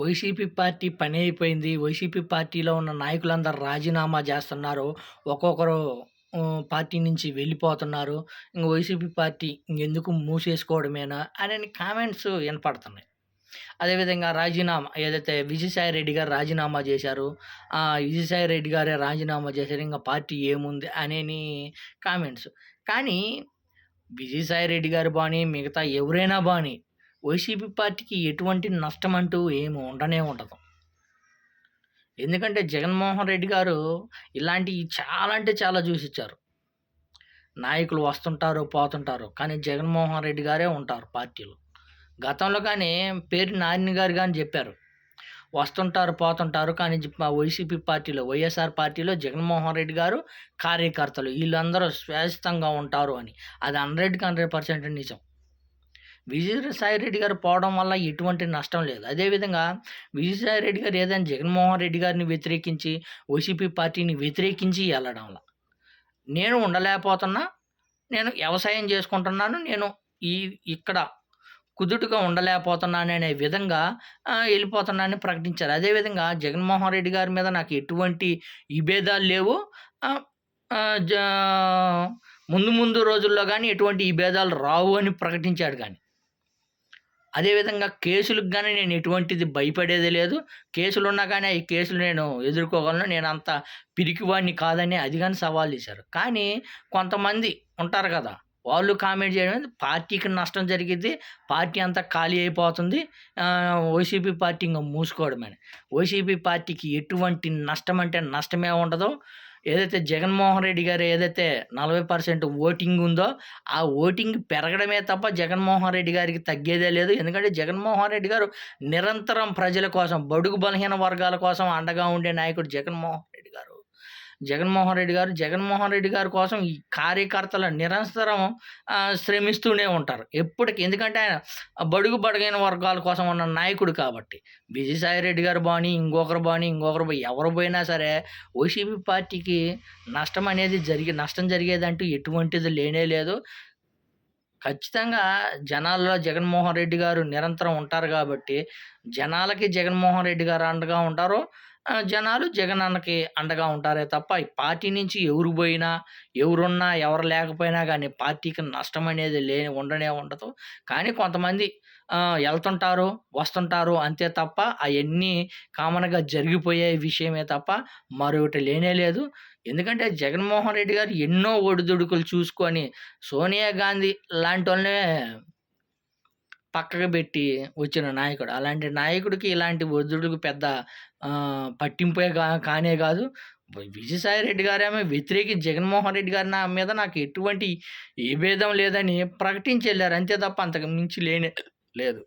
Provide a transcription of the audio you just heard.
YCP party పని అయిపోయింది. YCP పార్టీలో ఉన్న నాయకులందరూ రాజీనామా చేస్తున్నారు. ఒక్కొక్కరు పార్టీ నుంచి వెళ్ళిపోతున్నారు. ఇంక వైసీపీ పార్టీ ఇంకెందుకు మూసేసుకోవడమేనా అనే కామెంట్స్ వినపడుతున్నాయి. అదేవిధంగా రాజీనామా ఏదైతే విజయసాయి రెడ్డి గారు రాజీనామా చేశారు. ఆ విజయసాయి రెడ్డి గారే రాజీనామా చేశారు. ఇంకా పార్టీ ఏముంది అనేని కామెంట్స్. కానీ విజయసాయి రెడ్డి గారు బాని, మిగతా ఎవరైనా బాని వైసీపీ పార్టీకి ఎటువంటి నష్టం అంటూ ఏమి ఉండనే ఉండదు. ఎందుకంటే జగన్మోహన్ రెడ్డి గారు ఇలాంటివి చాలా అంటే చాలా చూసిచ్చారు. నాయకులు వస్తుంటారు, పోతుంటారు. కానీ జగన్మోహన్ రెడ్డి గారే ఉంటారు పార్టీలో. గతంలో కానీ పేరు నారిని గారు కానీ చెప్పారు. వస్తుంటారు, పోతుంటారు. కానీ వైసీపీ పార్టీలో, వైఎస్ఆర్ పార్టీలో జగన్మోహన్ రెడ్డి గారు, కార్యకర్తలు వీళ్ళందరూ శాశ్వతంగా ఉంటారు అని. అది 100కి 100% నిజం. విజయసాయి రెడ్డి గారు పోవడం వల్ల ఎటువంటి నష్టం లేదు. అదేవిధంగా విజయసాయి రెడ్డి గారు ఏదైనా జగన్మోహన్ రెడ్డి గారిని వ్యతిరేకించి, వైసీపీ పార్టీని వ్యతిరేకించి ఎళ్ళడంలా. నేను ఉండలేకపోతున్నా. నేను వ్యవసాయం చేసుకుంటున్నాను. నేను ఈ ఇక్కడ కుదుటుగా ఉండలేకపోతున్నాననే విధంగా వెళ్ళిపోతున్నానని ప్రకటించారు. అదేవిధంగా జగన్మోహన్ రెడ్డి గారి మీద నాకు ఎటువంటి విభేదాలు లేవు. ముందు ముందు రోజుల్లో కానీ ఎటువంటి విభేదాలు రావు అని ప్రకటించాడు కానీ అదేవిధంగా కేసులకు కానీ నేను ఎటువంటిది భయపడేది లేదు. కేసులు ఉన్నా కానీ ఈ కేసులు నేను ఎదుర్కోగలను. అంత పిరికివాడిని కాదని అది కానీ సవాల్ చేశారు. కానీ కొంతమంది ఉంటారు కదా! వాళ్ళు కామెంట్ చేయడం పార్టీకి నష్టం జరిగింది పార్టీ అంతా ఖాళీ అయిపోతుంది. వైసీపీ పార్టీ ఇంకా మూసుకోవడమే వైసీపీ పార్టీకి ఎటువంటి నష్టం అంటే నష్టమే ఉండదు. ఏదైతే జగన్మోహన్ రెడ్డి గారు ఏదైతే 40% ఓటింగ్ ఉందో, ఆ ఓటింగ్ పెరగడమే తప్ప జగన్మోహన్ రెడ్డి గారికి తగ్గేదే లేదు. ఎందుకంటే జగన్మోహన్ రెడ్డి గారు నిరంతరం ప్రజల కోసం, బడుగు బలహీన వర్గాల కోసం అండగా ఉండే నాయకుడు జగన్మోహన్ రెడ్డి గారు. జగన్మోహన్ రెడ్డి గారు, జగన్మోహన్ రెడ్డి గారి కోసం ఈ కార్యకర్తలు నిరంతరం శ్రమిస్తూనే ఉంటారు. ఎప్పటికీ ఎందుకంటే ఆయన బడుగు బడగైన వర్గాల కోసం ఉన్న నాయకుడు కాబట్టి. విజయసాయి రెడ్డి గారు బాని, ఇంకొకరు బాని, ఇంకొకరు ఎవరు పోయినా సరే వైసీపీ పార్టీకి నష్టం అనేది జరిగి నష్టం జరిగేదంటూ ఎటువంటిది లేనే లేదు. ఖచ్చితంగా జనాల్లో జగన్మోహన్ రెడ్డి గారు నిరంతరం ఉంటారు కాబట్టి, జనాలకి జగన్మోహన్ రెడ్డి గారు అండగా ఉంటారు. జనాలు జగనన్నకి అండగా ఉంటారే తప్ప ఈ పార్టీ నుంచి ఎవరు పోయినా, ఎవరున్నా, ఎవరు లేకపోయినా కానీ పార్టీకి నష్టం అనేది లే ఉండనే ఉండదు. కానీ కొంతమంది వెళ్తుంటారు వస్తుంటారు అంతే తప్ప అవన్నీ కామన్‌గా జరిగిపోయే విషయమే తప్ప మరొకటి లేనే లేదు. ఎందుకంటే జగన్మోహన్ రెడ్డి గారు ఎన్నో ఒడిదుడుకులు చూసుకొని సోనియా గాంధీ లాంటోళ్ళనే పక్కకు పెట్టి వచ్చిన నాయకుడు. అలాంటి నాయకుడికి ఇలాంటి ఒడిదుడుకు పెద్ద పట్టింపే కా కానే కాదు. విజయసాయి రెడ్డి గారేమో వ్యతిరేకించి జగన్మోహన్ రెడ్డి గారి నా మీద నాకు ఎటువంటి విభేదం లేదని ప్రకటించి వెళ్ళారు అంతే తప్ప అంతకు మించి లేనే లేదు.